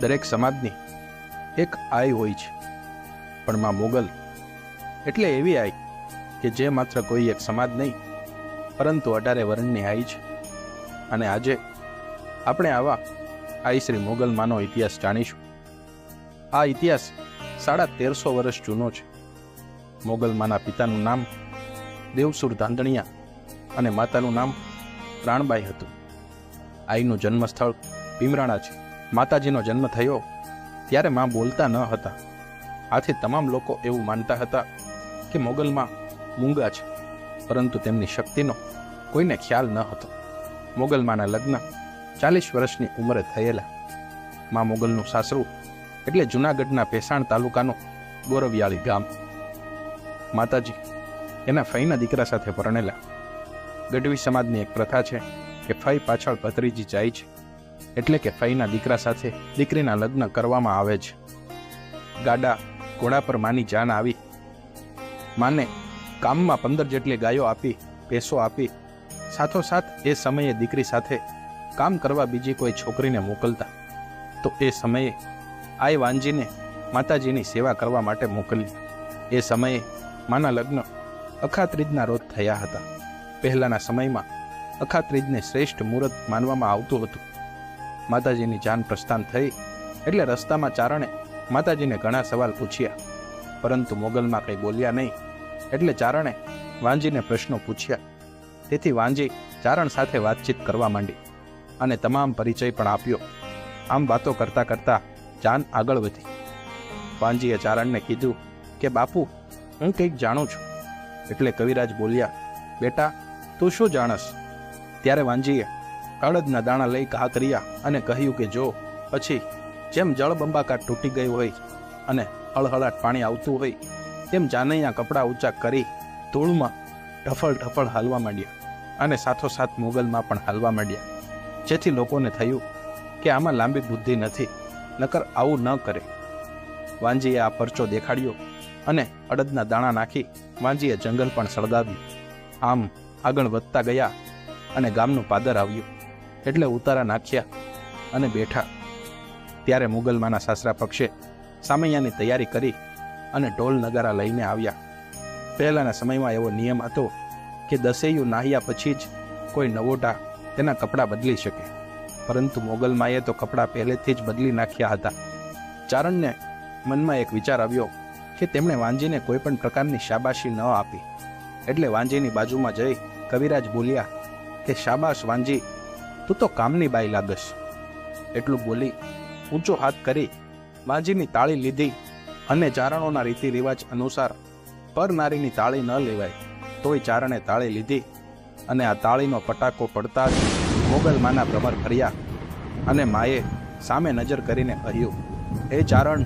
દરેક સમાજની એક આય હોય છે. પણ માં મોગલ એટલે એવી આય કે જે માત્ર કોઈ એક સમાજ નહીં, પરંતુ અઢારે વર્ણની આય છે. અને આજે આપણે આવા આઈ શ્રી મોગલ માનો ઇતિહાસ જાણીશું. આ ઇતિહાસ સાડા તેરસો વર્ષ જૂનો છે. મોગલ માના પિતાનું નામ દેવસુર ધાંધણિયા અને માતાનું નામ પ્રાણબાઈ હતું. આઈનું જન્મસ્થળ ભીમરાણા છે. માતાજીનો જન્મ થયો ત્યારે માં બોલતા ન હતા. આથી તમામ લોકો એવું માનતા હતા કે મોગલમાં મૂંગા છે, પરંતુ તેમની શક્તિનો કોઈને ખ્યાલ ન હતો. મોગલમાના લગ્ન ચાલીસ વર્ષની ઉંમરે થયેલા. માં મોગલનું સાસરું એટલે જૂનાગઢના ભેસાણ તાલુકાનું ગોરવિયાળી ગામ. માતાજી એના ફઈના દીકરા સાથે પરણેલા. ગઢવી સમાજની એક પ્રથા છે કે ફઈ પાછળ ભત્રીજી જાય છે. એટલે કે ફઈના દીકરા સાથે દીકરીના લગ્ન કરવામાં આવે છે. ગાડા ઘોડા પર માની જાન આવી. માને કામમાં પંદર જેટલી ગાયો આપી પેસો આપી. સાથોસાથ એ સમયે દીકરી સાથે કામ કરવા બીજી કોઈ છોકરીને મોકલતા. તો એ સમયે આઈ વાંજીને માતાજીની સેવા કરવા માટે મોકલી. એ સમયે માના લગ્ન અખાત્રીજના રોજ થયા હતા. પહેલાના સમયમાં અખાત્રીજને શ્રેષ્ઠ મુહૂર્ત માનવામાં આવતું હતું. માતાજીની જાન પ્રસ્થાન થઈ એટલે રસ્તામાં ચારણે માતાજીને ઘણા સવાલ પૂછ્યા. પરંતુ મોગલમાં કંઈ બોલ્યા નહીં એટલે ચારણે વાંજીને પ્રશ્નો પૂછ્યા. તેથી વાંજી ચારણ સાથે વાતચીત કરવા માંડી અને તમામ પરિચય પણ આપ્યો. આમ વાતો કરતા કરતા જાન આગળ વધી. વાંજીએ ચારણને કીધું કે, બાપુ, હું કંઈક જાણું છું. એટલે કવિરાજ બોલ્યા, બેટા, તું શું જાણસ? ત્યારે વાંજીએ અડદના દાણા લઈ ઘા કર્યા અને કહ્યું કે જો, પછી જેમ જળબંબાકાર તૂટી ગઈ હોય અને હળહળાટ પાણી આવતું હોય, તેમ જાનૈયા કપડાં ઊંચા કરી ધૂળમાં ઢફળ ઢફળ હાલવા માંડ્યા અને સાથોસાથ મોગલમાં પણ હાલવા માંડ્યા. જેથી લોકોને થયું કે આમાં લાંબી બુદ્ધિ નથી, નકર આવું ન કરે. વાંજીએ આ પરચો દેખાડ્યો અને અડદના દાણા નાખી વાંજીએ જંગલ પણ સળગાવ્યું. આમ આગળ વધતા ગયા અને ગામનું પાદર આવ્યું. એટલે ઉતારા નાખ્યા અને બેઠા. ત્યારે મુગલમાના સાસરા પક્ષે સામૈયાની તૈયારી કરી અને ઢોલ નગારા લઈને આવ્યા. પહેલાના સમયમાં એવો નિયમ હતો કે દસેયું નાહ્યા પછી જ કોઈ નવોટા તેના કપડાં બદલી શકે. પરંતુ મોગલમાએ તો કપડાં પહેલેથી જ બદલી નાખ્યા હતા. ચારણને મનમાં એક વિચાર આવ્યો કે તેમણે વાંજીને કોઈ પણ પ્રકારની શાબાશી ન આપી. એટલે વાંજીની બાજુમાં જઈ કવિરાજ બોલ્યા કે શાબાશ વાંજી તું તો કામની બાઈ લાગશ. એટલું બોલી ઊંચો હાથ કરી માજીની તાળી લીધી અને ચારણોના રીતિ રિવાજ અનુસાર પર નારીની તાળી ન લેવાય, તોય ચારણે તાળી લીધી અને આ તાળીનો પટાકો પડતા જ મોગલમાના ભ્રમર ફર્યા અને માએ સામે નજર કરીને કહ્યું એ ચારણ,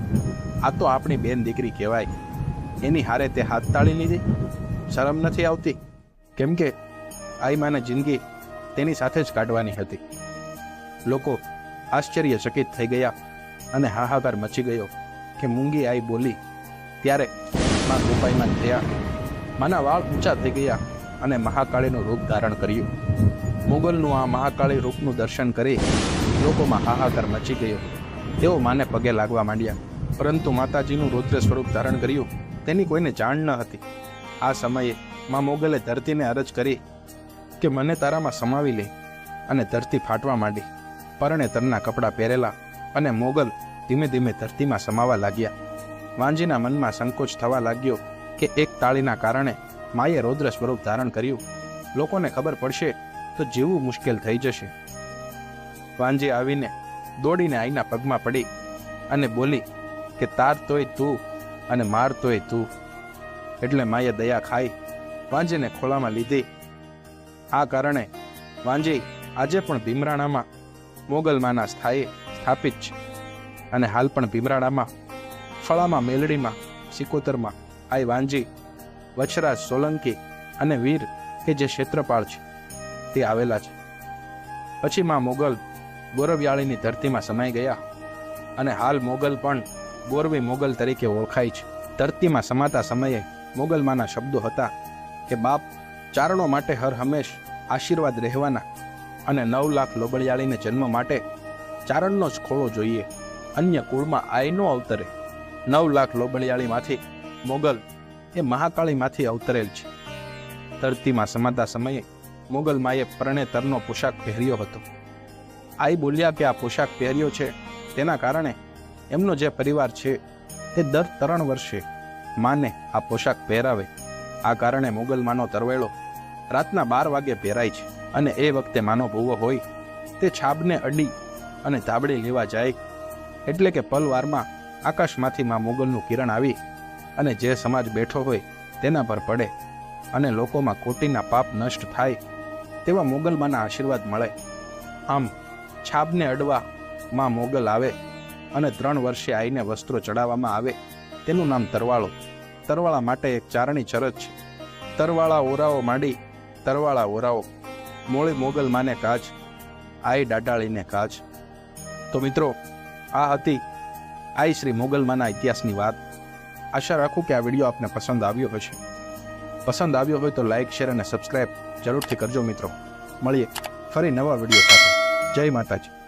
આ તો આપણી બેન દીકરી કહેવાય. એની હારે તે હાથ તાળી લીધી? શરમ નથી આવતી? કેમ કે આઈ માને જિંદગી તેની સાથે જ કાઢવાની હતી. લોકો આશ્ચર્યચકિત થઈ ગયા અને હાહાકાર મચી ગયો કે મૂંગી આઈ બોલી, ત્યારે માં ગોપાઈમાં થયા. માના વાળ ઊંચા થઈ ગયા અને મહાકાળીનું રૂપ ધારણ કર્યું. મુગલનું આ મહાકાળી રૂપનું દર્શન કરી લોકોમાં હાહાકાર મચી ગયો. તેઓ માને પગે લાગવા માંડ્યા. પરંતુ માતાજીનું રૌદ્ર સ્વરૂપ ધારણ કર્યું. તેની કોઈને જાણ ન હતી. આ સમયે માં મોગલે ધરતીને અરજ કરી કે મને તારામાં સમાવી લે અને ધરતી ફાટવા માંડી. પરણે તરના કપડાં પહેરેલા અને મોગલ ધીમે ધીમે ધરતીમાં સમાવા લાગ્યા. વાંજીના મનમાં સંકોચ થવા લાગ્યો કે એક તાળીના કારણે માએ રૌદ્ર સ્વરૂપ ધારણ કર્યું. લોકોને ખબર પડશે તો જીવવું મુશ્કેલ થઈ જશે. વાંજી આવીને દોડીને આઈના પગમાં પડી અને બોલી કે તાર તોય તું અને માર તોય તું. એટલે માએ દયા ખાઈ વાંજીને ખોળામાં લીધી આ કારણે વાંજી આજે પણ ભીમરાણામાં મોગલમાના સ્થાયે સ્થાપિત છે અને હાલ પણ ભીમરાણામાં ફળામાં મેલડીમાં સિકોતરમાં આઈ વાંજી, વછરાજ સોલંકી અને વીર કે જે ક્ષેત્રપાળ છે તે આવેલા છે. પછી માં મોગલ ગોરવિયાળીની ધરતીમાં સમાઈ ગયા અને હાલ મોગલ પણ ગોરવી મોગલ તરીકે ઓળખાય છે. ધરતીમાં સમાતા સમયે મોગલમાના શબ્દો હતા કે, બાપ ચારણો માટે હર હંમેશ આશીર્વાદ રહેવાના અને નવ લાખ લોબળિયાળીને જન્મ માટે ચારણનો જ ખોળો જોઈએ. અન્ય કુળમાં આયનો અવતરે. નવ લાખ લોબળિયાળીમાંથી મોગલ એ મહાકાળીમાંથી અવતરેલ છે. ધરતીમાં સમાતા સમયે મોગલ માએ પરણેતરનો પોશાક પહેર્યો હતો. આઈ બોલ્યા કે આ પોશાક પહેર્યો છે તેના કારણે એમનો જે પરિવાર છે તે દર ત્રણ વર્ષે માને આ પોશાક પહેરાવે. આ કારણે મોગલ માનો તરવેળો રાતના બાર વાગે પહેરાય છે અને એ વખતે માનો ભૂવો હોય, તે છાબને અડી અને તાબડી લેવા જાય. એટલે કે પલવારમાં આકાશમાંથી માં મોગલનું કિરણ આવી અને જે સમાજ બેઠો હોય તેના પર પડે અને લોકોમાં કોટીના પાપ નષ્ટ થાય તેવા મોગલમાંના આશીર્વાદ મળે. આમ છાબને અડવા માં મોગલ આવે અને ત્રણ વર્ષે આઈને વસ્ત્રો ચડાવવામાં આવે. તેનું નામ તરવાળો. તરવાળા માટે એક ચારણી ચરજ છે. તરવાળા ઓરાઓ માંડી તરવાળા ઓરાઓ, મોળી મોગલ માને કાચ, આઈ ડાટાળીને કાચ. તો મિત્રો, આ હતી આઈ શ્રી મોગલમાના ઇતિહાસની વાત. આશા રાખું કે આ વીડિયો આપને પસંદ આવ્યો હશે. પસંદ આવ્યો હોય તો લાઇક શેર અને સબસ્ક્રાઇબ જરૂરથી કરજો મિત્રો. મળીએ ફરી નવા વીડિયો સાથે. જય માતાજી.